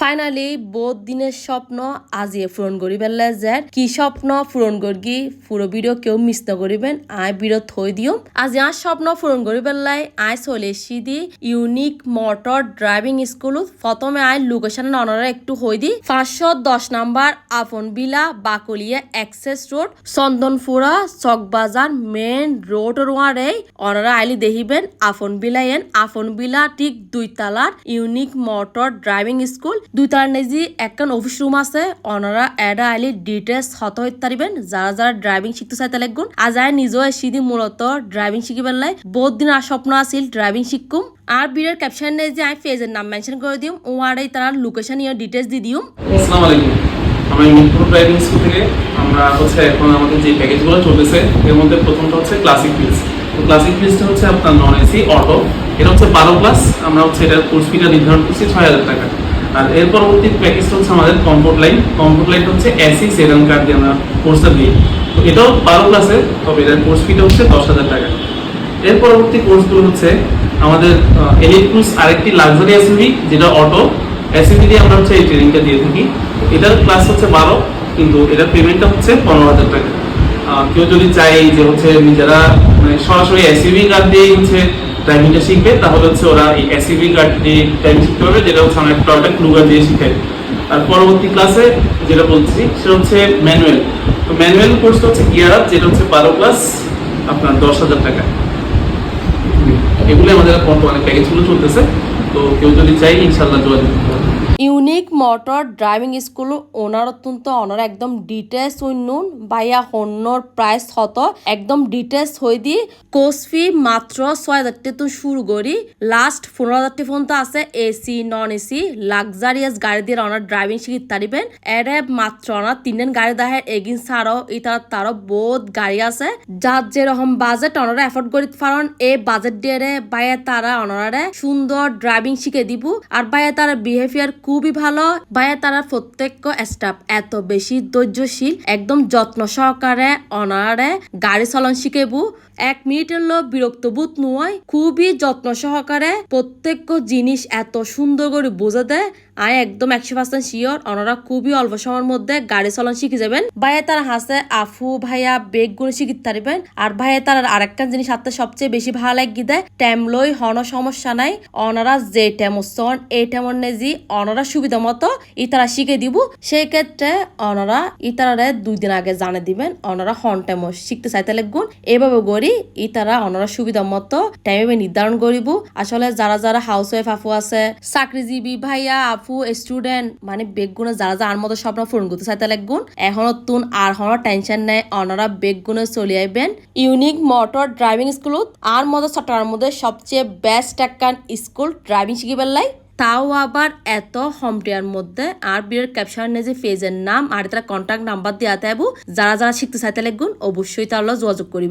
Finally বহুত দিনের স্বপ্ন আজিয়ে পূরণ করি পেলে যে কি স্বপ্ন পূরণ করি পুরো ভিডিও কেউ মিস না করিবেন। আয় ভিডিও থই দিও। আজি আর স্বপ্ন পূরণ করি পেলাই আয় চলে এসি দি। ইউনিক মোটর ড্রাইভিং স্কুল প্রথমে আয় লোকেশন অনরা একটু হই দি। পাঁচশো দশ নাম্বার আপন বিলা Baklia access road Chandanpura Chawkbazar main road রোয়ারে অনরা আইলি দেখিবেন। আপন বিলা এন আপন বিলা ঠিক দুই তালার ইউনিক মোটর ড্রাইভিং স্কুল দুই তালার নেজি একখান অফিস রুম আছে। অনরা এডা আইলি ডিটেলস হত হইতে যারা যারা ড্রাইভিং শিখতে চাইতে লাগবেন আজ আয় নিজেও এসিদি মূলত ড্রাইভিং শিখিবার লাই বহুত দিন আর স্বপ্ন আছিল ড্রাইভিং শিখকুম আর ভিডিওর ক্যাপশন নেই যে আমি পেজের নাম মেনশন করে দিম। ও আর এই তার লোকেশন ইয়ে ডিটেলস দিয়ে দিম। আসসালামু আমরা মিরপুর ড্রাইভিং স্কুল থেকে আমরা হচ্ছে এখন আমাদের যে প্যাকেজগুলো চলতেছে, এর মধ্যে প্রথমটা হচ্ছে ক্লাসিক ফিল্স তো ক্লাসিক ফিল্সটা হচ্ছে আপনার নন এসি অটো এটা হচ্ছে বারো প্লাস আমরা হচ্ছে এটার কোর্স ফিটা নির্ধারণ করছি ছয় হাজার টাকা। আর এর পরবর্তী প্যাকেজটা হচ্ছে আমাদের কমফোর্ট লাইন কমফোর্ট লাইন হচ্ছে এসি সেভেন কার্ড দিয়ে আমরা কোর্সটা দিই তো এটাও বারো প্লাসে তবে এটার কোর্স ফিটা হচ্ছে দশ হাজার টাকা। এর পরবর্তী কোর্সগুলো হচ্ছে আমাদের এলিট ক্রুজ আরেকটি লাক্সারি এসইউভি যেটা অটো এসইউভি দিয়ে আমরা হচ্ছে এই ট্রেনিংটা দিয়ে থাকি। এটার ক্লাস হচ্ছে বারো, কিন্তু এটার পেমেন্টটা হচ্ছে পনেরো হাজার টাকা। কেউ যদি চায় যে হচ্ছে নিজেরা মানে সরাসরি এসইউভি কার্ড দিয়েই হচ্ছে ড্রাইভিংটা শিখবে, তাহলে হচ্ছে ওরা এই এসিবি কার্ড দিয়ে ড্রাইভিং শিখতে পারবে যেটা হচ্ছে আমরা টয়টা ক্লুগার দিয়ে শিখাই। আর পরবর্তী ক্লাসে যেটা বলছি, সেটা হচ্ছে ম্যানুয়াল তো ম্যানুয়াল কোর্সটা হচ্ছে গিয়ার আপ যেটা হচ্ছে বারো ক্লাস আপনার দশ হাজার টাকা। এগুলো আমাদের বর্তমানে প্যাকেজগুলো চলতেছে। তো কেউ যদি চাই ইনশাল্লাহ যোগাযোগ করতে unique motor driving school owner অত্যন্ত অনার একদম ডিটেলস উন্নুন বাইয়া হন্যর প্রাইস হত, একদম ডিটেলস হই দি কোর্স ফি মাত্র ছয় হাজার টাকা তো শুরু করি লাস্ট পনেরো হাজার টাকা পর্যন্ত আছে এসি নন এসি লাক্সারিয়াস গাড়ি দিয়ে অনার ড্রাইভিং শিখিত পারিবেন। এরে মাত্র অনার তিনজন গাড়ি দেখায় এগিন ছাড়াও ইতার তারও বহুত গাড়ি আছে। যার যেরকম বাজেট অনারা এফোর্ড করিতে পারেন, এই বাজেট দিয়ে বাইরে তারা অনারে সুন্দর ড্রাইভিং শিখে দিব। আর বাইরে তারা বিহেভিয়ার খুবই ভালো। ভাইয়া, তারা প্রত্যেক স্টাফ এত বেশি ধৈর্যশীল, একদম যত্ন সহকারে অনারে গাড়ি চলন শিখেবু এক মিনিটের লো বিরক্ত বোধ নয় খুবই যত্ন সহকারে প্রত্যেক জিনিস এত সুন্দর করে বোঝা দেয়। আয় একদম একশো পার্সেন্ট শিওর ওনারা খুবই অল্প সময়ের মধ্যে গাড়ি চালান শিখে যাবেন। ভাইয়া তার হাসে, আফু, ভাইয়া বেগগুলো শিখিতে পারবেন আর ভাইয়া তার আরেকটা জিনিস হাতে সবচেয়ে বেশি ভালো লাগি দেয় ট্যাম লই হন সমস্যা নাই, ওনারা যে ট্যামসন এই ট্যামর নেজি ওনারা সুবিধা মতো ইতারা শিখে দিব। সেই ক্ষেত্রে ওনারা ইতারারে দুই দিন আগে জানে দিবেন, ওনারা হন ট্যামো শিখতে চাইতে লাগুন এভাবে গড়ি ইতারা ওনারা সুবিধা মতো টাইমে নির্ধারণ করিব। আসলে যারা যারা হাউস ওয়াইফ আফু আছে, চাকরিজীবী ভাইয়া আফু স্টুডেন্ট মানে বেগগুনে যারা যার মতো স্বপ্ন পূরণ করতে চাইতে লাগুন এখনও তুন আর হনো টেনশন নেই, অনারা বেগগুনে চলে আইবেন। ইউনিক মোটর ড্রাইভিং স্কুলত আর মতো চট্টগ্রামের মধ্যে সবচেয়ে বেস্ট একখান স্কুল ড্রাইভিং শিখিবার লাই। তাও আবার এত হমটিয়ার মধ্যে আর বিয়ের ক্যাপশন যে পেজের নাম, আর তারা কন্ট্যাক্ট নাম্বার দেওয়া থাকব যারা যারা শিখতে চাইতে লাগুন অবশ্যই তাহলে যোগাযোগ করিবে